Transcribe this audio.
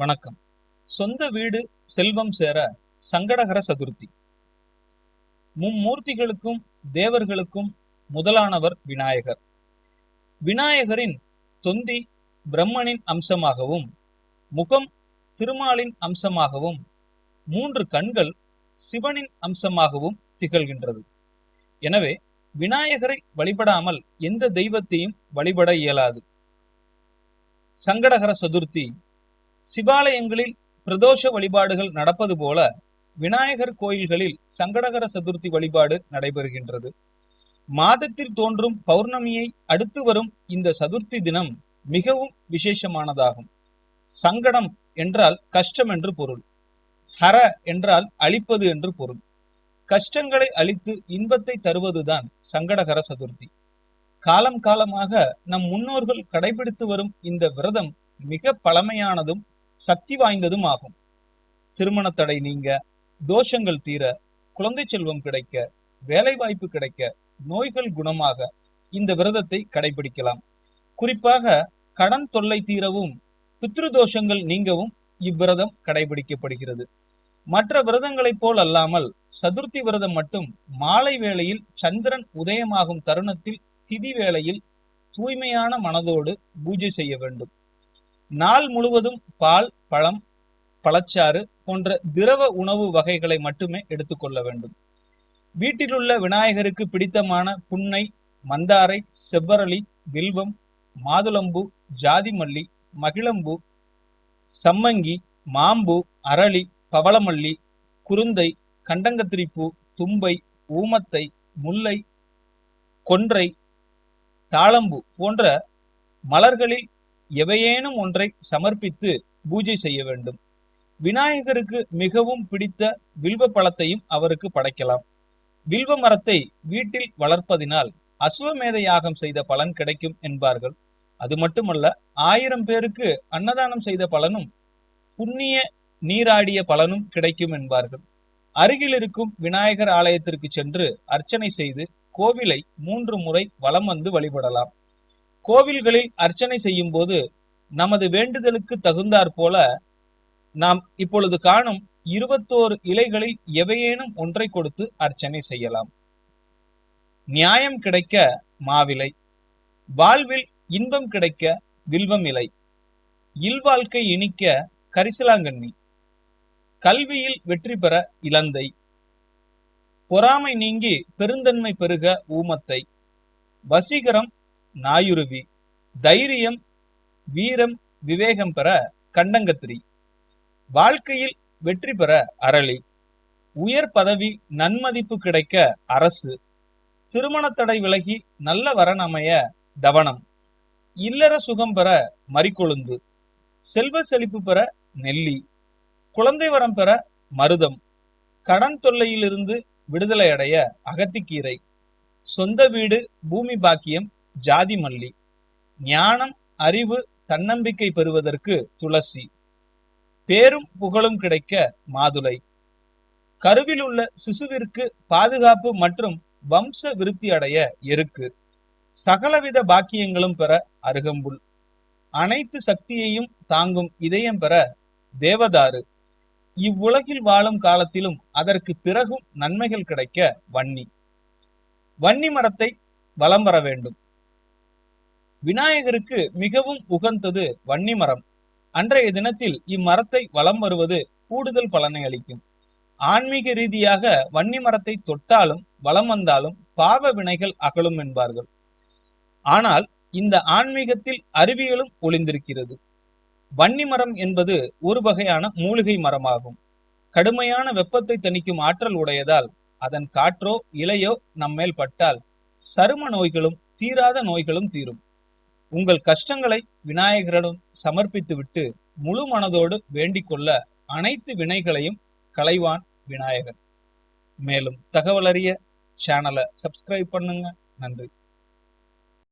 வணக்கம். சொந்த வீடு செல்வம் சேர சங்கடகர சதுர்த்தி. மும்மூர்த்திகளுக்கும் தேவர்களுக்கும் முதலானவர் விநாயகர். விநாயகரின் தொந்தி பிரம்மனின் அம்சமாகவும் முகம் திருமாலின் அம்சமாகவும் மூன்று கண்கள் சிவனின் அம்சமாகவும் திகழ்கின்றது. எனவே விநாயகரை வழிபடாமல் எந்த தெய்வத்தையும் வழிபட இயலாது. சங்கடகர சதுர்த்தி சிவாலயங்களில் பிரதோஷ வழிபாடுகள் நடப்பது போல விநாயகர் கோயில்களில் சங்கடகர சதுர்த்தி வழிபாடு நடைபெறுகின்றது. மாதத்தில் தோன்றும் பௌர்ணமியை அடுத்து வரும் இந்த சதுர்த்தி தினம் மிகவும் விசேஷமானதாகும். சங்கடம் என்றால் கஷ்டம் என்று பொருள். ஹர என்றால் அழிப்பது என்று பொருள். கஷ்டங்களை அழித்து இன்பத்தை தருவதுதான் சங்கடகர சதுர்த்தி. காலம் காலமாக நம் முன்னோர்கள் கடைபிடித்து வரும் இந்த விரதம் மிக பழமையானதும் சக்தி வாய்ந்ததும் ஆகும். திருமண தடை நீங்க தோஷங்கள் தீர குழந்தை செல்வம் கிடைக்க வேலை வாய்ப்பு கிடைக்க நோய்கள் குணமாக இந்த விரதத்தை கடைபிடிக்கலாம். குறிப்பாக கடன் தொல்லை தீரவும் பித்ரு தோஷங்கள் நீங்கவும் இவ்விரதம் கடைபிடிக்கப்படுகிறது. மற்ற விரதங்களைப் போல் அல்லாமல் சதுர்த்தி விரதம் மட்டும் மாலை வேளையில் சந்திரன் உதயமாகும் தருணத்தில் திதி வேளையில் தூய்மையான மனதோடு பூஜை செய்ய வேண்டும். நாள் முழுவதும் பால் பழம் பழச்சாறு போன்ற திரவ உணவு வகைகளை மட்டுமே எடுத்துக்கொள்ள வேண்டும். வீட்டிலுள்ள விநாயகருக்கு பிடித்தமான புன்னை மந்தாரை செவ்வரளி வில்வம் மாதுளம்பூ ஜாதிமல்லி மகிழம்பூ சம்மங்கி மாம்பூ அரளி பவளமல்லி குருந்தை கண்டங்கத்திரிப்பூ தும்பை ஊமத்தை முல்லை கொன்றை தாளம்பூ போன்ற மலர்களில் எவையேனும் ஒன்றை சமர்ப்பித்து பூஜை செய்ய வேண்டும். விநாயகருக்கு மிகவும் பிடித்த வில்வ பழத்தையும் அவருக்கு படைக்கலாம். வில்வ மரத்தை வீட்டில் வளர்ப்பதினால் அசுவமேத யாகம் செய்த பலன் கிடைக்கும் என்பார்கள். அது மட்டுமல்ல ஆயிரம் பேருக்கு அன்னதானம் செய்த பலனும் புண்ணிய நீராடிய பலனும் கிடைக்கும் என்பார்கள். அருகில் இருக்கும் விநாயகர் ஆலயத்திற்கு சென்று அர்ச்சனை செய்து கோவிலை மூன்று முறை வலம் வந்து வழிபடலாம். கோவில்களில் அர்ச்சனை செய்யும் போது நமது வேண்டுதலுக்கு தகுந்தாற் போல நாம் இப்பொழுது காணும் இருபத்தோரு இலைகளில் எவையேனும் ஒன்றை கொடுத்து அர்ச்சனை செய்யலாம். நியாயம் கிடைக்க மாவிலை வாழ்வில் இன்பம் கிடைக்க வில்வம் இலை இல்வாழ்க்கை இனிக்க கரிசலாங்கண்ணி கல்வியில் வெற்றி பெற இலந்தை பொறாமை நீங்கி பெருந்தன்மை பெருக ஊமத்தை வசீகரம் நாயுருவி தைரியம் வீரம் விவேகம் பெற கண்டங்கத்திரி. வாழ்க்கையில் வெற்றி பெற அரளி. உயர் பதவி நன்மதிப்பு கிடைக்க அரசு. திருமண தடை விலகி நல்ல வரன் அமைய தவணம். இல்லற சுகம் பெற மறிக்கொழுந்து. செல்வ செழிப்பு பெற நெல்லி. குழந்தை வரம் பெற மருதம். கடன் தொல்லையிலிருந்து விடுதலை அடைய அகத்திக்கீரை. சொந்த வீடு பூமி பாக்கியம் ஜாதி மல்லி. ஞானம் அறிவு தன்னம்பிக்கை பெறுவதற்கு துளசி. பேரும் புகழும் கிடைக்க மாதுளை. கருவில் உள்ள சிசுவிற்கு பாதுகாப்பு மற்றும் வம்ச விருத்தி அடைய எருக்கு. சகலவித பாக்கியங்களும் பெற அருகம்புல். அனைத்து சக்தியையும் தாங்கும் இதயம் பெற தேவதாரு. இவ்வுலகில் வாழும் காலத்திலும் அதற்கு பிறகும் நன்மைகள் கிடைக்க வன்னி. வன்னி மரத்தை வலம் வர வேண்டும். விநாயகருக்கு மிகவும் உகந்தது வன்னி மரம் அன்றைய தினத்தில் இம்மரத்தை வலம் வருவது கூடுதல் பலனை அளிக்கும். ஆன்மீக ரீதியாக வன்னி மரத்தை தொட்டாலும் வலம் வந்தாலும் பாவ வினைகள் அகலும் என்பார்கள். ஆனால் இந்த ஆன்மீகத்தில் அறிவியலும் ஒளிந்திருக்கிறது. வன்னி மரம் என்பது ஒரு வகையான மூலிகை மரமாகும். கடுமையான வெப்பத்தை தணிக்கும் ஆற்றல் உடையதால் அதன் காற்றோ இலையோ நம்மேல் பட்டால் சரும நோய்களும் தீராத நோய்களும் தீரும். உங்கள் கஷ்டங்களை விநாயகரிடம் சமர்ப்பித்துவிட்டு முழு மனதோடு வேண்டிக் கொள்ள அனைத்து வினைகளையும் களைவான் விநாயகர். மேலும் தகவல் அறிய சேனலை சப்ஸ்கிரைப் பண்ணுங்க. நன்றி.